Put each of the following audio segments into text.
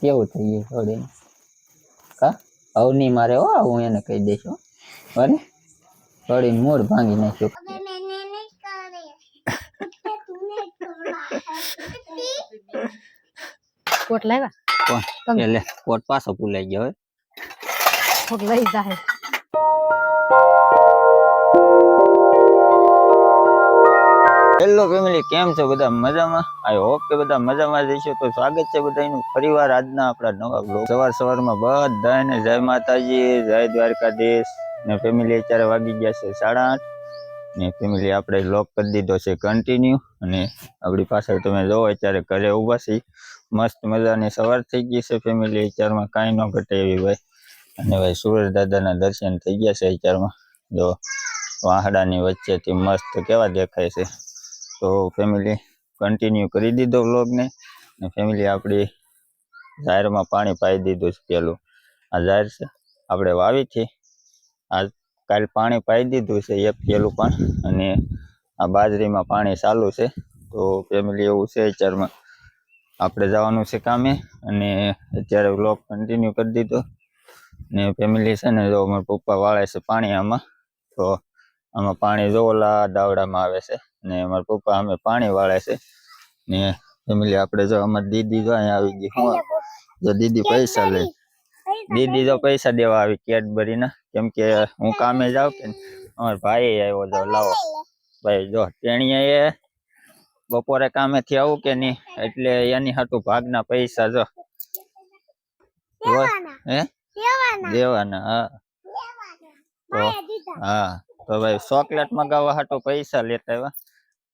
કેવું થઈ જાય થોડી કા? નહીં મારે હો હું એને કહી દઈશું બને થોડી મૂળ ભાંગી નાખ્યું. કોટ લાવ્યા? કોણ? લે કોટ પાછો ભૂલાઈ ગયો હવે કોટ લઈ જાય હેલો ફેમિલી કેમ છો બધા મજામાં? આઈ હોપ કે બધા મજામાં જ હશો. તો સ્વાગત છે બધાનું. ફરીવાર આજના આપણા નવા બ્લોગ સવાર સવારમાં બધાને જય માતાજી, જય દ્વારકાધીશ. ને ફેમિલી અત્યારે વાગી ગયા છે સાડા આઠ. ને ફેમિલી આપણે લોક કરી દીધો છે કન્ટિન્યુ અને આપણી પાછળ તમે જોવો અત્યારે ઘરે ઊભા છીએ. મસ્ત મજાની સવાર થઈ ગઈ છે ફેમિલી અત્યારમાં. કાંઈ ન ઘટે એવી ભાઈ. અને ભાઈ સુરજ દાદાના દર્શન થઈ ગયા છે અત્યારમાં. જો વાહડાની વચ્ચેથી મસ્ત કેવા દેખાય છે. તો ફેમિલી કન્ટિન્યુ કરી દીધો વ્લોગને ને. ફેમિલી આપણી જાહેરમાં પાણી પાઈ દીધું છે પેલું. આ જાહેર છે, આપણે વાવી છે. આજ કાલ પાણી પાઈ દીધું છે એક પેલું પણ. અને આ બાજરીમાં પાણી ચાલુ છે. તો ફેમિલી એવું છે અત્યારમાં. આપણે જવાનું છે કામે. અને અત્યારે વ્લોગ કન્ટિન્યુ કરી દીધો. ને ફેમિલી છે ને જો મારા પપ્પા વાળે છે પાણી આમાં. તો આમાં પાણી જો ઓલા દાવડામાં આવે છે. ને મારા પપ્પા અમે પાણી વાળે છે. ને ફેમિલી આપણે જો અમારી દીદી જો અહીંયા આવી ગઈ. હું જો દીદી પૈસા લે દીદી જો પૈસા દેવા આવી કેડબરીના કેમ કે હું કામે જાઉં કે અમારા ભાઈ આવ્યો જો લાવો. ભાઈ જો તેણીએ બપોરે કામેથી આવું કે નહીં? એટલે એની હાટું ભાગના પૈસા જો. હે? દેવાના હા. તો હા. તો ભાઈ ચોકલેટ મગાવવા હાટું પૈસા લેતા એવા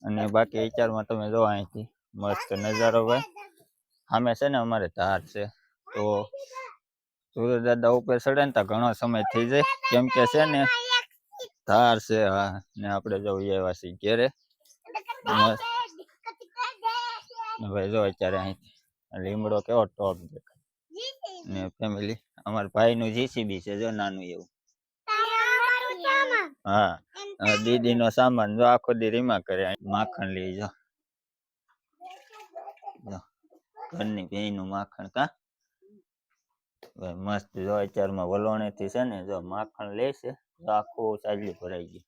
અને બાકી વિચારમાં તમે જો અહીંથી મસ્ત નજારો ભાઈ. સામે છે ને અમારે ધાર છે. તો સુરજ દાદા ઉપર ચડે ને તો ઘણો સમય થઈ જાય. કેમ કે છે ને ધાર છે, હા. ને આપણે જવું એવા છીએ ઘેરે ભાઈ જો અત્યારે અહીંથી લીમડો કેવો ટોપ દેખાય. ને ફેમિલી અમારા ભાઈનું જીસીબી છે, જો નાનું એવું. હા. દીદી દીદીનો સામાન જો આખો દી રીમા કરે માખણ લઈ જો. ઘરની ભેંનું માખણ કા? મસ્ત જો અત્યારમાં વલોણેથી છે ને, જો માખણ લે છે તો આખું ચાલ્યું ભરાઈ ગયું.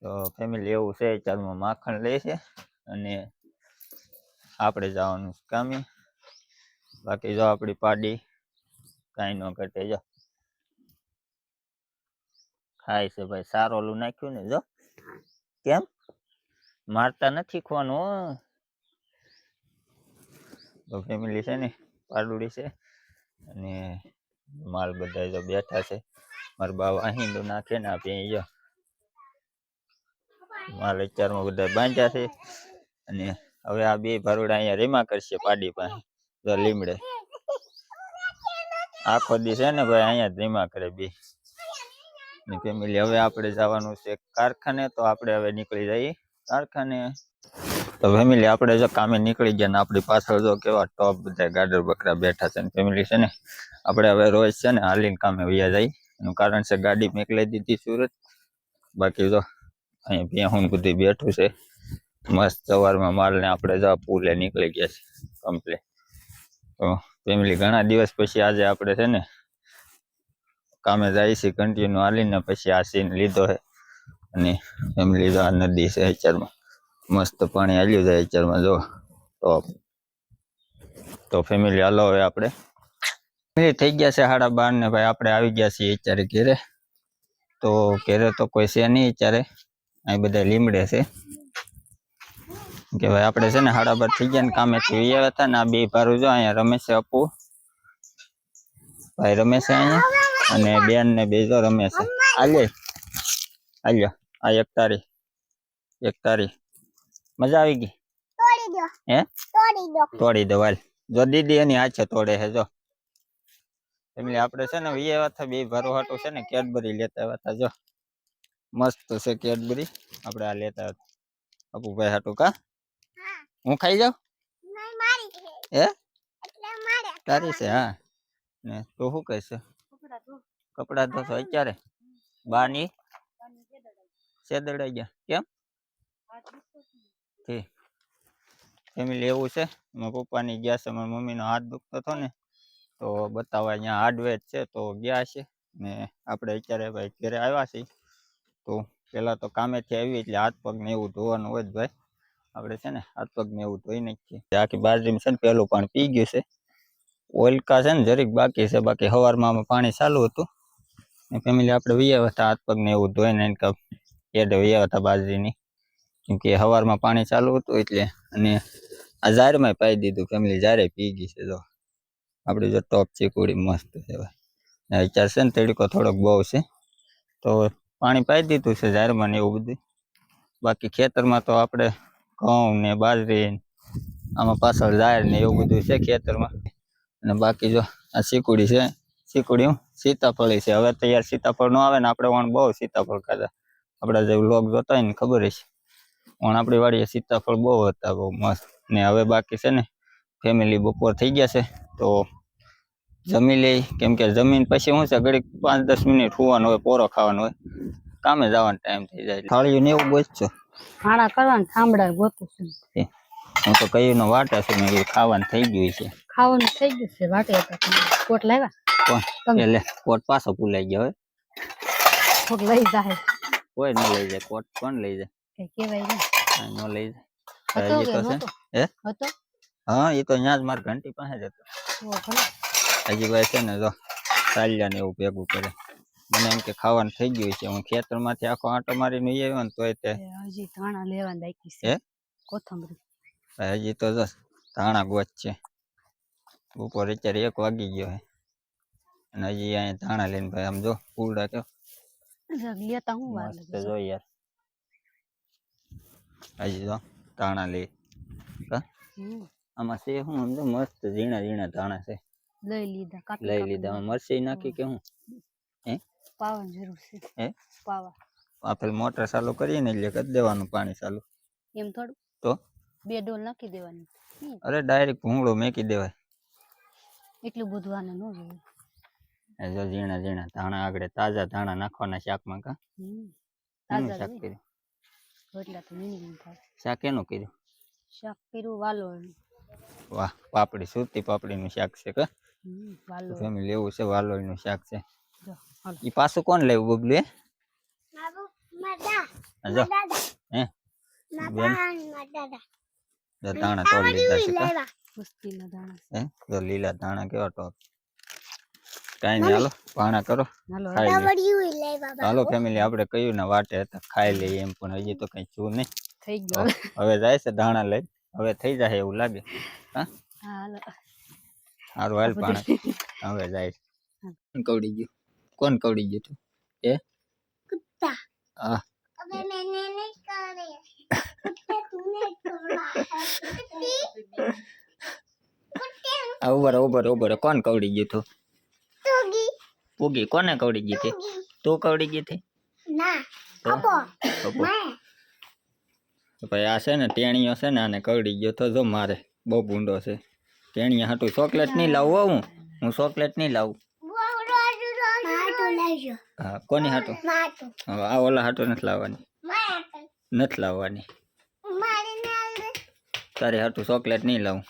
તો ફેમિલી એવું છે, અત્યારમાં માખણ લે છે અને આપણે જવાનું કામે. બાકી જો આપણી પાડી કાંઈ ન ઘટે, જો. ખાય છે ભાઈ, સારો ઓલું નાખ્યું ને જો. કેમ? મારતા નથી ખવાનું તો ફેમિલી છે ને, પાડુડી છે અને માલ બધા જો બેઠા છે. મારા બાવા અહીં તો નાખે ને આપી જો. માલ અત્યારમાં બધા બાંધ્યા છે અને હવે આ બે ભરોડા અહીંયા રેમા કરશે પાડી પાસે, જો લીમડે. આખો દી છે ને ભાઈ અહીંયા રેમા કરે બે. ની ફેમિલી હવે આપણે જવાનું છે કારખાને, તો આપણે હવે નીકળી જઈએ કારખાને. તો ફેમિલી આપણે જો કામે નીકળી ગયા ને આપણી પાછળ જો કેવા ટોપ બધા ગાડર બકરા બેઠા છે ફેમિલી છે ને, આપણે હવે રોજ છે ને હાલીને કામે વયા જાય એનું કારણ છે ગાડી મોકલાઈ દીધી સુરત. બાકી જો અહીંયા ભેહું બધું બેઠું છે. મસ્ત સવારમાં માલને આપણે જો પુલે નીકળી ગયા છે કમ્પ્લે તો ફેમિલી ઘણા દિવસ પછી આજે આપણે છે ને કામે જાય છે કન્ટિન્યુ હાલીને પછી આ સીન લીધો છે. અને ફેમિલી જો આ નદી છે અત્યારમાં મસ્ત પાણી હાલ્યું જાય અત્યારમાં જો. ટોપ તો ફેમિલી હાલો હવે આપણે. ફેમિલી થઈ ગયા છે સાડા બાર ને ભાઈ આપણે આવી ગયા છીએ અત્યારે ઘેરે. તો ઘેરે તો કોઈ છે નહીં અત્યારે. અહીં બધા લીમડે છે. કે ભાઈ આપણે છે ને સાડા બાર થઈ ગયા ને કામેથી આવ્યા હતા ને આ બે ભારું જો અહીંયા રમે છે અપુ. ભાઈ રમે છે અહીંયા? અને બેન ને બેજો રમે છે આલે આલ્યો આ એક તારી એક તારી મજા આવી ગઈ? તોડી દો. હે? તોડી દો. તોડી દો વાલ જો દીદી એની હાથે તોડે છે જો. એટલે આપણે છે ને વીએ વાથા બે ભરો હાટો છે ને કેડબરી લેતા હતા જો. મસ્ત છે કેડબરી. આપણે આ લેતા હતા. અપુભાઈ હાટું કા? હું. ખાઈ જાઉં? હે? તારી છે હા. ને તો શું કહેશે? કપડા ધોશો અત્યારે. બાની. સેદડાઈ ગયા. કેમ? ઠીક ફેમિલી એવું છે. મારા પપ્પાની ગયા છે. મારા મમ્મીનો હાથ દુખતો હતો ને તો બતાવવા અહીંયા હાર્ડવેર છે તો ગયા છે. ને આપણે અત્યારે ભાઈ ઘરે આવ્યા છીએ. તો પહેલાં તો કામેથી આવી એટલે હાથ પગ ને એવું ધોવાનું હોય જ ભાઈ. આપણે છે ને હાથ પગ ને એવું ધોઈ નાખીએ. આખી બાજરીમાં છે ને પહેલું પાણી પી ગયું છે. ઓલકા છે ને જરીક બાકી છે, બાકી સવારમાં પાણી ચાલુ હતું. ફેમિલી આપણે વિયા હતા, હાથ પગને એવું ધોઈને એને કાં એડે વૈયા હતા બાજરીની. કેમકે હવારમાં પાણી ચાલુ હતું એટલે અને આ ઝાડમાં પાઈ દીધું ફેમિલી જ્યારે પી ગઈ છે, જો. આપણી જો ટોપ ચીકુડી મસ્ત છે, ભાઈ. વિચાર છે ને તડકો થોડોક બહુ છે, તો પાણી પાઈ દીધું છે ઝાડમાં ને એવું બધું બાકી ખેતરમાં તો આપણે ઘઉં ને બાજરી આમાં પાછળ ઝાડ ને એવું બધું છે ખેતરમાં. અને બાકી જો આ સીકુડી છે સીકુડી હું સીતાફળી છે. હવે તો યાર સીતાફળ ન આવે ને આપણે વણ બહુ સીતાફળ ખાતા આપણા જે લોક જોતા હોય ને ખબર છે ઓણ આપણી વાડીએ સીતાફળ બહુ હતા બહુ મસ્ત. ને હવે બાકી છે ને ફેમિલી બપોર થઈ ગયા છે તો જમી લઈ. કેમ કે જમીન પછી શું છે ઘડીક પાંચ દસ મિનિટ હોવાનું હોય પોરો ખાવાનો હોય. કામે જવાનો ટાઈમ થઈ જાય. થાળીયું ને એવું બચશો ખાણા કરવાનું થાંભળા ગોતું છે. હું તો કહ્યું નો વાટા છું મેં ખાવાનું થઈ ગયું છે. ખાવાનું થઈ ગયું છે વાટે કોટ લાવ્યા? કોણ. એટલે કોટ પાછો ભૂલાઈ ગયો હવે કોટ લઈ જાય કોઈ ન લઈ જાય કોટ કોણ લઈ જાય? કેવાય ન લઈ જાય. હતો કે હે? હતો? હા એ તો ત્યાં જ માર ઘંટી પાસે જ હતો હજી ભાઈ છે ને જો ચાલ્યા ને એવું ભેગું કરે. મને એમ કે ખાવાનું થઈ ગયું છે હું ખેતરમાંથી આખો આંટો મારીને ઈ આવ્યો ને તોય તે. હજી ધાણા લેવા દાખી છે. કોથમરી. હજી તો જો ધાણા ગોચ છે. બપોર અત્યારે એક વાગી ગયો છે અને હજી અહીંયા ધાણા લઈને ભાઈ આમ જો ફૂલડા કેવો જરાક લેતા હું વાર મસ્ત લાગે જો યાર. હજી જો ધાણા લે હમ. આમાં છે શું આમ જો મસ્ત ઝીણા ઝીણા ધાણા છે. લઈ લીધા કાપી લઈ કાપી લીધા. આમાં મરચી નાખી કે હું? પાવાની જરૂર છે. હે? પાવા આ પેલી મોટર ચાલુ કરીએ ને એટલે કરી દેવાનું પાણી ચાલુ. એમ થોડું? તો? બે ડોલ નાખી દેવાની. હમ. અરે ડાયરેક્ટ ભૂંગળો મેકી દેવાય. એટલું બધું આને ન જોઈએ એ જો ઝીણા ઝીણા ધાણા આગળ તાજા ધાણા નાખવાના શાકમાં કા? હમ. એનું તાજા શાક જોઈએ. કર્યું? એટલા તો મિનિમમ થાય. શાક એનું કર્યું? શાક કર્યું વાલોળ. વાહ પાપડી સુરતી પાપડીનું શાક છે કે? હમ વાલોળ. ફેમિલી એવું છે વાલોળનું શાક છે. જો હાલો. ઈ પાછું કોણ લેવું બબલું હે મારું મારા આ જો. દાદા. હે? મારા મારા દાદા. દાણા તોડી લીધા છે કા? મસ્તીના દાણા હે? જો લીલા દાણા કેવા તો કાઈ નહીં હાલો પાણા કરો હાલો ફેમિલી આપણે કયું ને વાટે હતા ખાઈ લઈએ એમ પણ હજી તો કઈ છું નહીં. થઈ ગયો હવે જાય છે દાણા લઈ હવે થઈ જાય એવું લાગે. હા? હારું હાલ પાણા હવે જાય કોણ કવડી ગયું. કોણ કવડી ગયું તું? એ? કુત્તા. હા. ઉભર ઉભર ઉભર કોણ કવડી ગયું તું? પૂગી કોને કવડી ગઈ તું? કવડી ગઈ ભાઈ આ છે ને ટેણીઓ છે ને આને કવડી ગયો તો જો મારે બહુ ભૂંડો છે. ટેણીયા હાટું ચોકલેટ નહીં લાવું હું હું. ચોકલેટ નહીં લાવું. હા કોની હાટું? હા ઓલા હાટું નથી લાવવાની. નથી લાવવાની. તારે હાટું ચોકલેટ નહીં લાવું.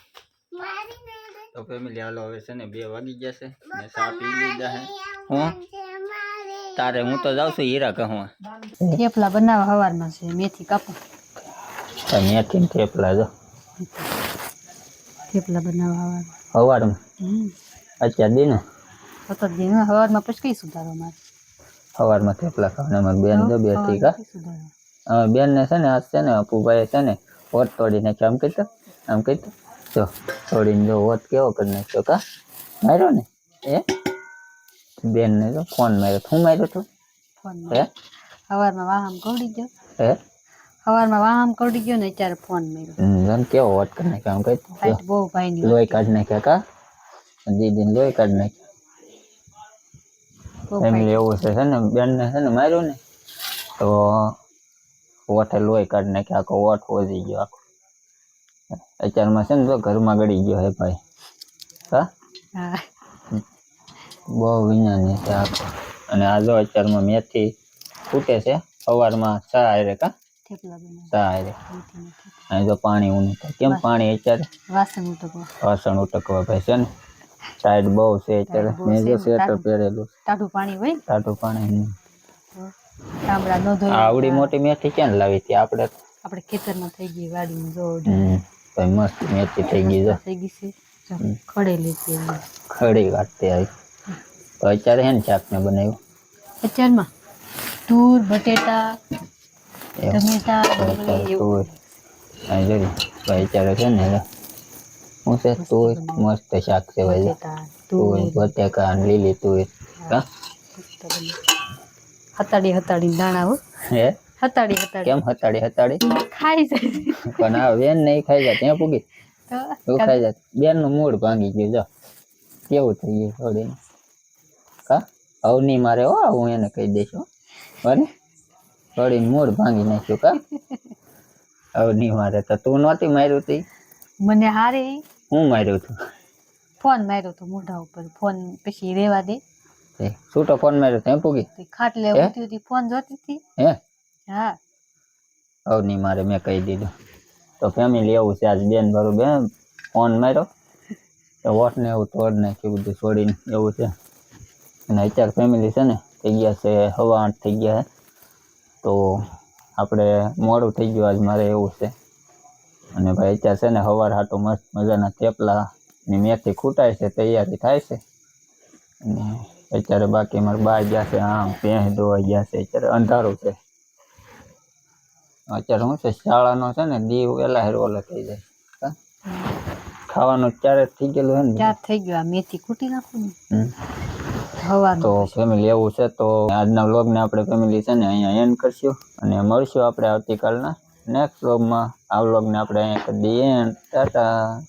તો ફેમિલી હાલો હવે છે ને બે વાગી ગયા છે ને ચા પી લીધા છે હું? તારે હું તો જાઉં છું હીરા કહું થેપલા બનાવવા સવારમાં છે મેથી કાપો. મેથી ને થેપલા જો. થેપલા બનાવવા સવારમાં હવારમાં? અત્યારે દિને? સતત દિને હવારમાં પછી કઈ સુધારો મારે? હવારમાં થેપલા ખાવાના મારે બેન દો બે ટીકા સુધારો. અમારી બેન ને છે ને આજ છે ને અપુભાઈ છે ને વોટ તોડી નાખ્યો. આમ કીધું? આમ કીધું? જો તોડીને જો વોટ કેવો કરી નાખ્યો કા? માર્યો ને? એ બેન ને જો ફોન માર્યો. હું માર્યો તું? હે? હવારમાં વાહમ કવડી ગયો. હે? સવારમાં વાહમ કવડી ગયો ને અત્યારે ફોન મેળ્યો હમ, કેવો વોટ કરી નાખ્યો? આમ કીધું? બહુ ભાઈ લોહી કાઢી નાખ્યા કા? દીદી લોહી કાઢી નાખ્યા. એમ એવું છે છે ને? બેન ને છે ને માર્યો ને? તો વોટે લોહી કાઢી નાખ્યા આખો વોટ વધી ગયો આખો. અત્યારમાં છે ને તો ઘરમાં ગળી ગયો હે ભાઈ. હા? હા. બહુ વિજ્ઞાની છે આખો અને આ જો અત્યારમાં મેથી ફૂટે છે સવારમાં ચા હારે કા? થેપલા બનાવે. સારે મેથીના થેપલા. અહીં તો પાણી ઊનું થાય. કેમ પાણી અત્યારે? વાસણ ઉટકવા. વાસણ ઉટકવા ભાઈ છે ને. સાઈડ બહુ છે અત્યારે. બહુ મેં છે જો ને, સ્વેટર ટાઢું. પહેરેલું ટાઢું પાણી હોય ને? ટાટું પાણી હમ. ન ધોઈ આવડી મોટી મેથી ક્યાં લાવી હતી આપણે? આપણે ખેતરમાં થઈ ગઈ વાડીમાં જો હમ. ભાઈ મસ્ત મેથી થઈ ગઈ જો. થઈ ગઈ છે. ખડેલી છે ખડી વાટતી આવી. તો અત્યારે શાક ને બનાવ્યું? અત્યારમાં તૂર બટેટા. ટમેટા તુર. અહીં જોઈ ભાઈ અત્યારે છે ને હું છે? તુર. મસ્ત શાક છે ભાઈ તૂર. બટેકા લીલી તુર. હા? હતાડી હતાડી દાણા હો. હે? હતાડી હતાડી. કેમ હતાડી હતાડી? ખાઈ જાય. પણ આ વેન નહીં ખાઈ જાય ત્યાં પૂગી. તો ખાઈ જાય. બેનનું મૂળ ભાંગી ગયું જો. કેવું થઈ ગયું થોડી કા? અવની મારે હો હું એને કહી દઈશું હો. બને થોડી મૂળ ભાંગી નાખ્યું કા? અવની મારે તો તું નહોતી માર્યું તી. મને હારી. હું માર્યું તું? ફોન માર્યો તો મોઢા ઉપર. ફોન પછી રેવા દે. છૂટો ફોન માર્યો? ત્યાં પૂગી? ખાટ ખાટલે હે? ઊતી ઊતી ફોન જોતી હતી. હે? હા. અવની મારે મેં કહી દીધું. તો ફેમિલી એવું છે આજ બેન ભરું બેન ફોન માર્યો. તો વોટ ને એવું તોડ નાખ્યું બધું છોડીને એવું છે. અને અત્યારે ફેમિલી છે ને થઈ ગયા છે હવા આઠ થઈ ગયા છે. તો આપણે મોડું થઈ ગયું આજ મારે એવું છે. અને ભાઈ અત્યારે છે ને હવાર હાટો મસ્ત મજાના થેપલા ની મેથી ખૂટાય છે તૈયારી થાય છે. અને અત્યારે બાકી મારે બહાર ગયા છે આમ પેહ ધોવા ગયા છે અત્યારે અંધારું છે. અત્યારે શું છે શાળાનો છે ને દીવ વેલા હેર ઓલો થઈ જાય. ખાવાનું ક્યારે થઈ ગયેલું હે ને? ચાર થઈ ગયું આ મેથી કૂટી નાખું ને? તો ફેમિલી એવું છે તો આજના વ્લોગને આપણે ફેમિલી છે ને અહીંયા એન્ડ કરશું. અને મળશું આપણે આવતીકાલના નેક્સ્ટ વ્લોગમાં આ વ્લોગને આપણે અહીંયા કરી દઈએ. ટાટા.